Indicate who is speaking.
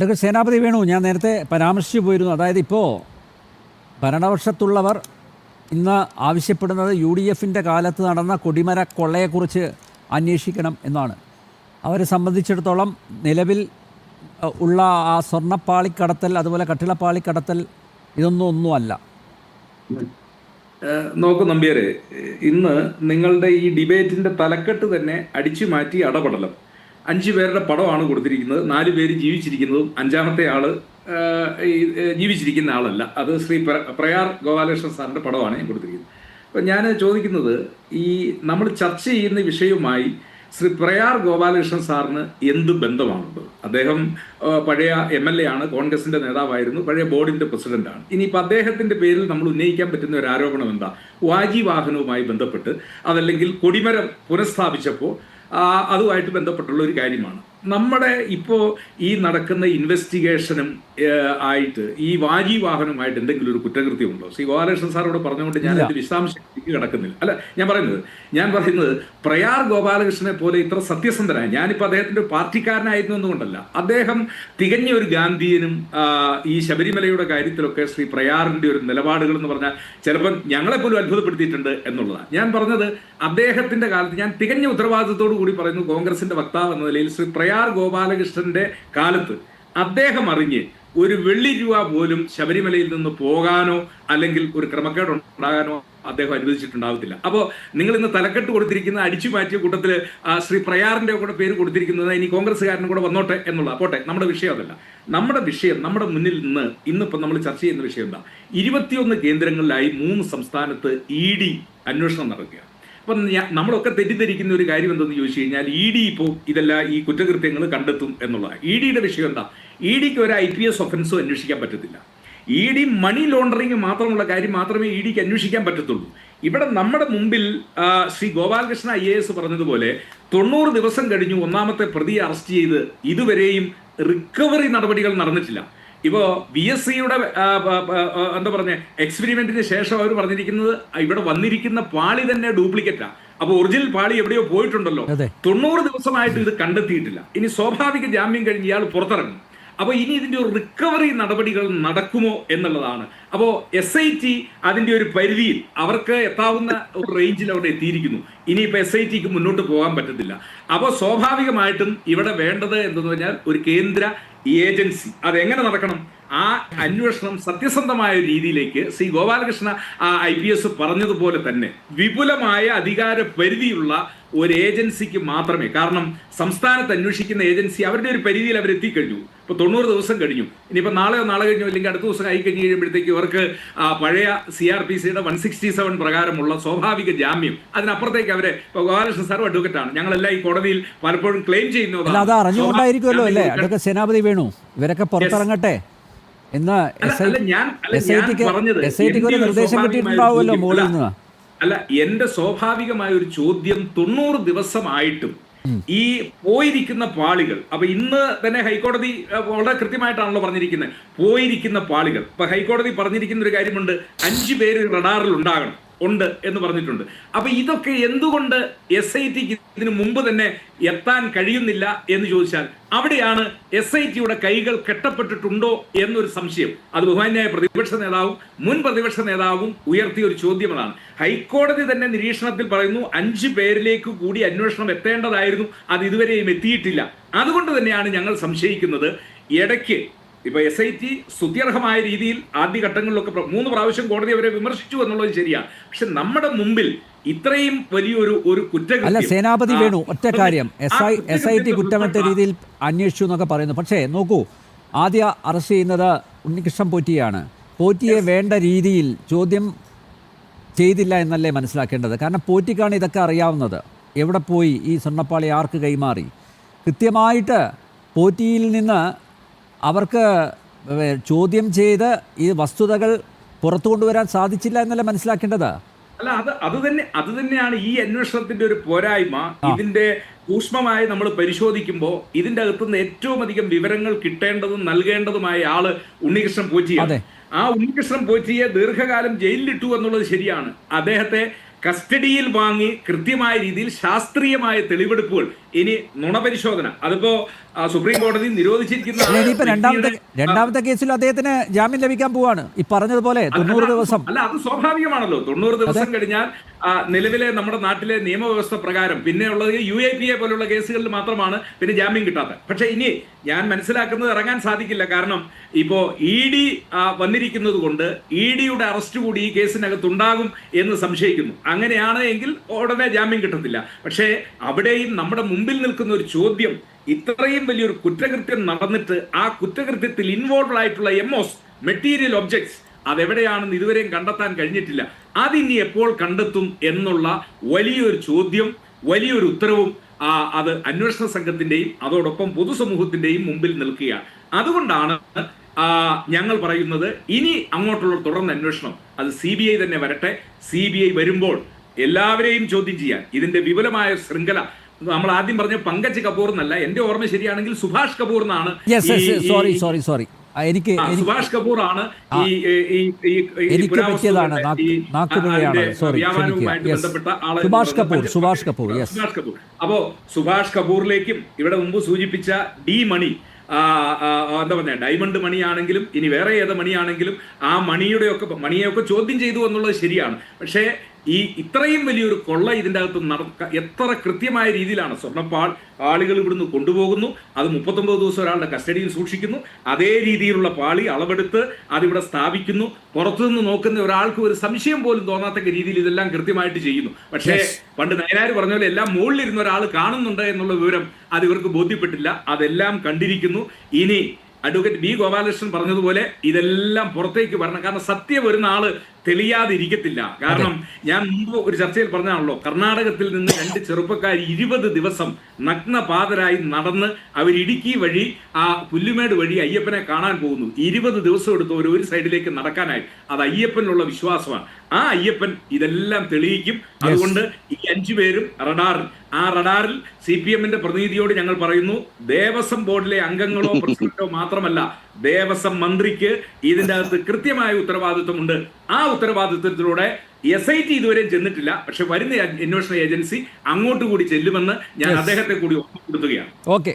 Speaker 1: Doctor സേനാപതി വേണു. ഞാൻ നേരത്തെ പരാമർശിച്ചു പോയിരുന്നു. അതായത് ഇപ്പോൾ ഭരണപക്ഷത്തുള്ളവർ ഇന്ന് ആവശ്യപ്പെടുന്നത് യു ഡി എഫിന്റെ കാലത്ത് നടന്ന കൊടിമര കൊള്ളയെക്കുറിച്ച് അന്വേഷിക്കണം എന്നാണ്. അവരെ സംബന്ധിച്ചിടത്തോളം നിലവിൽ ഉള്ള ആ സ്വർണപ്പാളിക്കടത്തൽ അതുപോലെ കട്ടിളപ്പാളിക്കടത്തൽ ഇതൊന്നും ഒന്നുമല്ല
Speaker 2: നോക്കൂ നമ്പ്യാരെ. ഇന്ന് നിങ്ങളുടെ ഈ ഡിബേറ്റിന്റെ തലക്കെട്ട് തന്നെ അടിച്ചു മാറ്റി അടപടലം. അഞ്ചു പേരുടെ പടമാണ് കൊടുത്തിരിക്കുന്നത്. നാല് പേര് ജീവിച്ചിരിക്കുന്നതും അഞ്ചാമത്തെ ആൾ ജീവിച്ചിരിക്കുന്ന ആളല്ല. അത് ശ്രീ പ്ര- പ്രയാർ ഗോപാലകൃഷ്ണൻ സാറിന്റെ പടമാണ് ഞാൻ കൊടുത്തിരിക്കുന്നത്. അപ്പം ഞാൻ ചോദിക്കുന്നത് ഈ നമ്മൾ ചർച്ച ചെയ്യുന്ന വിഷയവുമായി ശ്രീ പ്രയാർ ഗോപാലകൃഷ്ണൻ സാറിന് എന്ത് ബന്ധമാണുള്ളത്? അദ്ദേഹം പഴയ എം എൽ എ ആണ് കോൺഗ്രസിന്റെ നേതാവായിരുന്നു പഴയ ബോർഡിന്റെ പ്രസിഡന്റാണ് ഇനിയിപ്പോൾ അദ്ദേഹത്തിന്റെ പേരിൽ നമ്മൾ ഉന്നയിക്കാൻ പറ്റുന്ന ഒരു ആരോപണം എന്താ? വാജി വാഹനവുമായി ബന്ധപ്പെട്ട് അതല്ലെങ്കിൽ കൊടിമരം പുനഃസ്ഥാപിച്ചപ്പോൾ അതുമായിട്ട് ബന്ധപ്പെട്ടുള്ള ഒരു കാര്യമാണ്. നമ്മുടെ ഇപ്പോൾ ഈ നടക്കുന്ന ഇൻവെസ്റ്റിഗേഷനും ആയിട്ട് ഈ വാജി വാഹനമായിട്ട് എന്തെങ്കിലും ഒരു കുറ്റകൃത്യമുണ്ടോ? ശ്രീ ഗോപാലകൃഷ്ണൻ സാറോട് പറഞ്ഞുകൊണ്ട് ഞാൻ. അതിന്റെ വിശദാംശത്തിലേക്ക് കിടക്കുന്നില്ല. അല്ല ഞാൻ പറയുന്നത് ഞാൻ പറയുന്നത് പ്രയാർ ഗോപാലകൃഷ്ണനെ പോലെ ഇത്ര സത്യസന്ധനായ ഞാനിപ്പോൾ അദ്ദേഹത്തിന്റെ പാർട്ടിക്കാരനായിരുന്നു എന്നുകൊണ്ടല്ല. അദ്ദേഹം തികഞ്ഞ ഒരു ഗാന്ധിയനും ഈ ശബരിമലയുടെ കാര്യത്തിലൊക്കെ ശ്രീ പ്രയാറിന്റെ ഒരു നിലപാടുകൾ എന്ന് പറഞ്ഞാൽ ചിലപ്പോൾ ഞങ്ങളെപ്പോലും അത്ഭുതപ്പെടുത്തിയിട്ടുണ്ട് എന്നുള്ളതാണ്. ഞാൻ പറഞ്ഞത് അദ്ദേഹത്തിന്റെ കാലത്ത് ഞാൻ തികഞ്ഞ ഉത്തരവാദിത്തത്തോടു കൂടി പറയുന്നു കോൺഗ്രസിന്റെ വക്താവ് എന്ന നിലയിൽ ശ്രീ പ്രയാർ ഗോപാലകൃഷ്ണന്റെ കാലത്ത് അദ്ദേഹം അറിഞ്ഞ് ഒരു വെള്ളി രൂപ പോലും ശബരിമലയിൽ നിന്ന് പോകാനോ അല്ലെങ്കിൽ ഒരു ക്രമക്കേട് ഉണ്ടാകാനോ അദ്ദേഹം അനുവദിച്ചിട്ടുണ്ടാവത്തില്ല. അപ്പോൾ നിങ്ങൾ ഇന്ന് തലക്കെട്ട് കൊടുത്തിരിക്കുന്ന അടിച്ചു മാറ്റിയ കൂട്ടത്തിൽ ശ്രീ പ്രയാറിന്റെ കൂടെ പേര് കൊടുത്തിരിക്കുന്നത് ഇനി കോൺഗ്രസ്സുകാരനും കൂടെ വന്നോട്ടെ എന്നുള്ള പോട്ടെ നമ്മുടെ വിഷയം അതല്ല. നമ്മുടെ വിഷയം നമ്മുടെ മുന്നിൽ നിന്ന് ഇന്നിപ്പോൾ നമ്മൾ ചർച്ച ചെയ്യുന്ന വിഷയം എന്താ? ഇരുപത്തിയൊന്ന് കേന്ദ്രങ്ങളിലായി മൂന്ന് സംസ്ഥാനത്ത് ഇ ഡി അന്വേഷണം നടക്കുക അപ്പം നമ്മളൊക്കെ തെറ്റിദ്ധരിക്കുന്ന ഒരു കാര്യം എന്തെന്ന് ചോദിച്ചു കഴിഞ്ഞാൽ ഇ ഡി ഇപ്പോൾ ഇതെല്ലാം ഈ കുറ്റകൃത്യങ്ങൾ കണ്ടെത്തും എന്നുള്ളതാണ്. ഇ ഡിയുടെ വിഷയം എന്താ? ഇ ഡിക്ക് ഒരു ഐ പി എസ് ഒഫൻസും അന്വേഷിക്കാൻ പറ്റത്തില്ല. ഇ ഡി മണി ലോണ്ടറിങ് മാത്രമുള്ള കാര്യം മാത്രമേ ഇ ഡിക്ക് അന്വേഷിക്കാൻ പറ്റത്തുള്ളൂ. ഇവിടെ നമ്മുടെ മുമ്പിൽ Shri Gopalakrishna I A S പറഞ്ഞതുപോലെ തൊണ്ണൂറ് ദിവസം കഴിഞ്ഞു ഒന്നാമത്തെ പ്രതിയെ അറസ്റ്റ് ചെയ്ത് ഇതുവരെയും റിക്കവറി നടപടികൾ നടന്നിട്ടില്ല. ഇപ്പോ ബി എസ് സിയുടെ എന്താ പറഞ്ഞ എക്സ്പെരിമെന്റിന് ശേഷം അവർ പറഞ്ഞിരിക്കുന്നത് ഇവിടെ വന്നിരിക്കുന്ന പാളി തന്നെ ഡ്യൂപ്ലിക്കേറ്റാ അപ്പൊ ഒറിജിനൽ പാളി എവിടെയോ പോയിട്ടുണ്ടല്ലോ. തൊണ്ണൂറ് ദിവസമായിട്ട് ഇത് കണ്ടെത്തിയിട്ടില്ല. ഇനി സ്വാഭാവിക ജാമ്യം കഴിഞ്ഞ് ഇയാൾ പുറത്തിറങ്ങും. അപ്പോൾ ഇനി ഇതിന്റെ ഒരു റിക്കവറി നടപടികൾ നടക്കുമോ എന്നുള്ളതാണ്. അപ്പോൾ എസ് ഐ ടി അതിന്റെ ഒരു പരിധിയിൽ അവർക്ക് എത്താവുന്ന ഒരു റേഞ്ചിൽ അവിടെ എത്തിയിരിക്കുന്നു. ഇനിയിപ്പോൾ എസ് ഐ ടിക്ക് മുന്നോട്ട് പോകാൻ പറ്റത്തില്ല. അപ്പോൾ സ്വാഭാവികമായിട്ടും ഇവിടെ വേണ്ടത് എന്തെന്ന് പറഞ്ഞാൽ ഒരു കേന്ദ്ര ഏജൻസി. അതെങ്ങനെ നടക്കണം? ആ അന്വേഷണം സത്യസന്ധമായ രീതിയിലേക്ക് ശ്രീ ഗോപാലകൃഷ്ണ ആ ഐ പി എസ് പറഞ്ഞതുപോലെ തന്നെ വിപുലമായ അധികാര പരിധിയുള്ള ഒരു ഏജൻസിക്ക് മാത്രമേ കാരണം സംസ്ഥാനത്ത് അന്വേഷിക്കുന്ന ഏജൻസി അവരുടെ ഒരു പരിധിയിൽ അവർ എത്തിക്കഴിഞ്ഞു. ഇപ്പൊ തൊണ്ണൂറ് ദിവസം കഴിഞ്ഞു. ഇനിയിപ്പോ നാളെയോ നാളെ കഴിഞ്ഞോ അല്ലെങ്കിൽ അടുത്ത ദിവസം ആയി കഴിഞ്ഞ് കഴിയുമ്പോഴത്തേക്ക് ഇവർക്ക് ആ പഴയ സി ആർ പി സിയുടെ വൺ സിക്സ്റ്റി സെവൻ പ്രകാരമുള്ള സ്വാഭാവിക ജാമ്യം അതിനപ്പുറത്തേക്ക് അവരെ ഇപ്പൊ ഗോപാലകൃഷ്ണൻ സാർ അഡ്വക്കറ്റ് ആണ് ഞങ്ങളെല്ലാം ഈ കോടതിയിൽ പലപ്പോഴും ക്ലെയിം
Speaker 1: അത് അറിഞ്ഞുകൊണ്ടായിരിക്കുമല്ലോ അല്ലേ? സേനാപതി വേണു. ഇവരൊക്കെ പുറത്തിറങ്ങട്ടെ. എന്ന്
Speaker 2: അല്ല,
Speaker 1: എസ് ഐ
Speaker 2: ഞാൻ അല്ല, ഞാൻ
Speaker 1: ടിക്ക് ഒരു നിർദ്ദേശം
Speaker 2: സ്വാഭാവികമായ
Speaker 1: കിട്ടിയിട്ടുണ്ടാവുമല്ലോ മുകളിൽ
Speaker 2: അല്ല,
Speaker 1: നിന്ന്
Speaker 2: അല്ല എന്റെ സ്വാഭാവികമായ ഒരു ചോദ്യം തൊണ്ണൂറ് ദിവസമായിട്ടും ഈ പോയിരിക്കുന്ന പാളികൾ അപ്പൊ ഇന്ന് തന്നെ ഹൈക്കോടതി വളരെ കൃത്യമായിട്ടാണല്ലോ പറഞ്ഞിരിക്കുന്നത്. പോയിരിക്കുന്ന പാളികൾ. ഇപ്പൊ ഹൈക്കോടതി പറഞ്ഞിരിക്കുന്ന ഒരു കാര്യമുണ്ട്. അഞ്ചു പേര് റഡാറിൽ ഉണ്ടാകണം ഉണ്ട് എന്ന് പറഞ്ഞിട്ടുണ്ട്. അപ്പൊ ഇതൊക്കെ എന്തുകൊണ്ട് എസ് ഐ ടിക്ക് ഇതിനു മുമ്പ് തന്നെ എത്താൻ കഴിയുന്നില്ല എന്ന് ചോദിച്ചാൽ അവിടെയാണ് എസ് ഐ ടിയുടെ കൈകൾ കെട്ടപ്പെട്ടിട്ടുണ്ടോ എന്നൊരു സംശയം. അത് ബഹുമാന്യായ പ്രതിപക്ഷ നേതാവും മുൻ പ്രതിപക്ഷ നേതാവും ഉയർത്തിയ ഒരു ചോദ്യമാണ്. ഹൈക്കോടതി തന്നെ നിരീക്ഷണത്തിൽ പറയുന്നു അഞ്ചു പേരിലേക്ക് കൂടി അന്വേഷണം എത്തേണ്ടതായിരുന്നു അത് ഇതുവരെയും എത്തിയിട്ടില്ല. അതുകൊണ്ട് തന്നെയാണ് ഞങ്ങൾ സംശയിക്കുന്നത് ഇടയ്ക്ക് ഇപ്പൊ എസ് ഐ ടി സ്തുത്യർഹമായ രീതിയിൽ ആദ്യഘട്ടങ്ങളിലൊക്കെ മൂന്ന് പ്രാവശ്യം കോടതി അവരെ വിമർശിച്ചു എന്നുള്ളത് ശരിയാ. പക്ഷെ നമ്മുടെ മുമ്പിൽ ഇത്രയും വലിയൊരു ഒരു കുറ്റകൃത്യം.
Speaker 1: അല്ല സേനാപതി വേണു. ഒറ്റ കാര്യം. S I S I T കുറ്റമറ്റ രീതിയിൽ അന്വേഷിച്ചു എന്നൊക്കെ പറയുന്നു. പക്ഷേ നോക്കൂ ആദ്യ അറസ്റ്റ് ചെയ്യുന്നത് ഉണ്ണികൃഷ്ണൻ പോറ്റിയാണ് പോറ്റിയെ വേണ്ട രീതിയിൽ ചോദ്യം ചെയ്തില്ല എന്നല്ലേ മനസ്സിലാക്കേണ്ടത്? കാരണം പോറ്റിക്കാണ് ഇതൊക്കെ അറിയാവുന്നത്. എവിടെ പോയി? ഈ സ്വർണപ്പാളി ആർക്ക് കൈമാറി? കൃത്യമായിട്ട് പോറ്റിയിൽ നിന്ന് അവർക്ക് ചോദ്യം ചെയ്ത് ഈ വസ്തുതകൾ പുറത്തു കൊണ്ടുവരാൻ സാധിച്ചില്ല എന്നല്ല മനസ്സിലാക്കേണ്ടത്?
Speaker 2: അല്ല അത് അത് തന്നെ അത് തന്നെയാണ് ഈ അന്വേഷണത്തിന്റെ ഒരു പോരായ്മ. ഇതിന്റെ സൂക്ഷ്മമായി നമ്മൾ പരിശോധിക്കുമ്പോൾ ഇതിന്റെ അകത്തുനിന്ന് ഏറ്റവും അധികം വിവരങ്ങൾ കിട്ടേണ്ടതും നൽകേണ്ടതുമായ ആൾ ഉണ്ണികൃഷ്ണൻ പോറ്റിയാണ്. ആ ഉണ്ണികൃഷ്ണൻ പോറ്റിയെ ദീർഘകാലം ജയിലിലിട്ടു എന്നുള്ളത് ശരിയാണ്. അദ്ദേഹത്തെ കസ്റ്റഡിയിൽ വാങ്ങി കൃത്യമായ രീതിയിൽ ശാസ്ത്രീയമായ തെളിവെടുപ്പുകൾ. ഇനി നുണപരിശോധന. അതിപ്പോ സുപ്രീം കോടതി നിരോധിച്ചിരിക്കുന്ന
Speaker 1: രണ്ടാമത്തെ രണ്ടാമത്തെ കേസിൽ അദ്ദേഹത്തിന് ജാമ്യം ലഭിക്കാൻ പോവാണ്. ഈ പറഞ്ഞതുപോലെ തൊണ്ണൂറ്
Speaker 2: അല്ല,
Speaker 1: ദിവസം.
Speaker 2: അല്ല അത് സ്വാഭാവികമാണല്ലോ. തൊണ്ണൂറ് ദിവസം കഴിഞ്ഞാൽ നിലവിലെ നമ്മുടെ നാട്ടിലെ നിയമവ്യവസ്ഥ പ്രകാരം പിന്നെയുള്ളത് യു എ പി എ പോലുള്ള കേസുകളിൽ മാത്രമാണ് പിന്നെ ജാമ്യം കിട്ടാത്തത്. പക്ഷെ ഇനി ഞാൻ മനസ്സിലാക്കുന്നത് ഇറങ്ങാൻ സാധിക്കില്ല. കാരണം ഇപ്പോ ഇ ഡി വന്നിരിക്കുന്നത് കൊണ്ട് ഇ ഡിയുടെ അറസ്റ്റ് കൂടി ഈ കേസിനകത്തുണ്ടാകും എന്ന് സംശയിക്കുന്നു. അങ്ങനെയാണ് എങ്കിൽ ഉടനെ ജാമ്യം കിട്ടത്തില്ല. പക്ഷേ അവിടെയും നമ്മുടെ മുമ്പിൽ നിൽക്കുന്ന ഒരു ചോദ്യം ഇത്രയും വലിയൊരു കുറ്റകൃത്യം നടന്നിട്ട് ആ കുറ്റകൃത്യത്തിൽ ഇൻവോൾവ് ആയിട്ടുള്ള എംഒസ് മെറ്റീരിയൽ ഒബ്ജക്ട്സ് അതെവിടെയാണെന്ന് ഇതുവരെയും കണ്ടെത്താൻ കഴിഞ്ഞിട്ടില്ല. അതിനി എപ്പോൾ കണ്ടെത്തും എന്നുള്ള വലിയൊരു ചോദ്യം വലിയൊരു ഉത്തരവും അത് അന്വേഷണ സംഘത്തിന്റെയും അതോടൊപ്പം പൊതുസമൂഹത്തിന്റെയും മുമ്പിൽ നിൽക്കുകയാണ്. അതുകൊണ്ടാണ് ഞങ്ങൾ പറയുന്നത് ഇനി അങ്ങോട്ടുള്ള തുടർന്ന് അന്വേഷണം. അത് സി ബി ഐ തന്നെ വരട്ടെ. സി ബി ഐ വരുമ്പോൾ എല്ലാവരെയും ചോദ്യം ചെയ്യാൻ. ഇതിന്റെ വിപുലമായ ശൃംഖല. നമ്മൾ ആദ്യം പറഞ്ഞ പങ്കജ് കപൂർ എന്നല്ല എന്റെ ഓർമ്മ ശരിയാണെങ്കിൽ സുഭാഷ് കപൂർ എന്നാണ്
Speaker 1: സോറി സോറി സോറി എനിക്ക്
Speaker 2: സുഭാഷ് കപൂർ ആണ്
Speaker 1: എനിക്ക് പറ്റിയതാണ് നാക്കുപിഴയാണ് സോറി സുഭാഷ് കപൂർ സുഭാഷ് കപൂർ
Speaker 2: സുഭാഷ് കപൂർ. അപ്പോ സുഭാഷ് കപൂറിലേക്കും ഇവിടെ മുമ്പ് സൂചിപ്പിച്ച ഡി മണി എന്താ പറഞ്ഞ ഡയമണ്ട് മണിയാണെങ്കിലും ഇനി വേറെ ഏത് മണിയാണെങ്കിലും ആ മണിയുടെ ഒക്കെ മണിയെയൊക്കെ ചോദ്യം ചെയ്തു എന്നുള്ളത് ശരിയാണ്. പക്ഷേ ഈ ഇത്രയും വലിയൊരു കൊള്ള ഇതിന്റെ അകത്ത് നടക്ക എത്ര കൃത്യമായ രീതിയിലാണ് സ്വർണപ്പാൾ ആളുകൾ ഇവിടുന്ന് കൊണ്ടുപോകുന്നു. അത് മുപ്പത്തൊമ്പത് ദിവസം ഒരാളുടെ കസ്റ്റഡിയിൽ സൂക്ഷിക്കുന്നു. അതേ രീതിയിലുള്ള പാളി അളവെടുത്ത് അതിവിടെ സ്ഥാപിക്കുന്നു. പുറത്തുനിന്ന് നോക്കുന്ന ഒരാൾക്ക് ഒരു സംശയം പോലും തോന്നാത്തക്ക രീതിയിൽ ഇതെല്ലാം കൃത്യമായിട്ട് ചെയ്യുന്നു. പക്ഷേ പണ്ട് നയനാര് പറഞ്ഞ പോലെ എല്ലാം മുകളിലിരുന്ന ഒരാൾ കാണുന്നുണ്ട് എന്നുള്ള വിവരം അത് ഇവർക്ക് ബോധ്യപ്പെട്ടില്ല. അതെല്ലാം കണ്ടിരിക്കുന്നു. ഇനി അഡ്വക്കേറ്റ് ബി ഗോപാലകൃഷ്ണൻ പറഞ്ഞതുപോലെ ഇതെല്ലാം പുറത്തേക്ക് വരണം. കാരണം സത്യം വരുന്ന ആൾ തെളിയാതിരിക്കത്തില്ല. കാരണം ഞാൻ മുമ്പ് ഒരു ചർച്ചയിൽ പറഞ്ഞാണല്ലോ കർണാടകത്തിൽ നിന്ന് രണ്ട് ചെറുപ്പക്കാർ ഇരുപത് ദിവസം നഗ്നപാതരായി നടന്ന് അവർ ഇടുക്കി വഴി ആ പുല്ലുമേട് വഴി അയ്യപ്പനെ കാണാൻ പോകുന്നു. ഇരുപത് ദിവസം എടുത്ത് ഒരു ഒരു സൈഡിലേക്ക് നടക്കാനായി. അത് അയ്യപ്പനിലുള്ള വിശ്വാസമാണ്. ആ അയ്യപ്പൻ ഇതെല്ലാം തെളിയിക്കും. അതുകൊണ്ട് ഈ അഞ്ചു പേരും റഡാറിൽ. ആ റഡാറിൽ സി പി എമ്മിന്റെ പ്രതിനിധിയോട് ഞങ്ങൾ പറയുന്നു ദേവസ്വം ബോർഡിലെ അംഗങ്ങളോ പ്രസിഡന്റോ മാത്രമല്ല ദേവസ്വം മന്ത്രിക്ക് ഇതിന്റെ അകത്ത് കൃത്യമായ ഉത്തരവാദിത്വമുണ്ട് ആ ഉത്തരവാദിത്വത്തിലൂടെ എസ് ഐ ടി ഇതുവരെയും ചെന്നിട്ടില്ല. പക്ഷെ വരുന്ന അന്വേഷണ ഏജൻസി അങ്ങോട്ട് കൂടി ചെല്ലുമെന്ന് ഞാൻ അദ്ദേഹത്തെ കൂടി ഓർമ്മപ്പെടുത്തുകയാണ്
Speaker 1: ഓക്കെ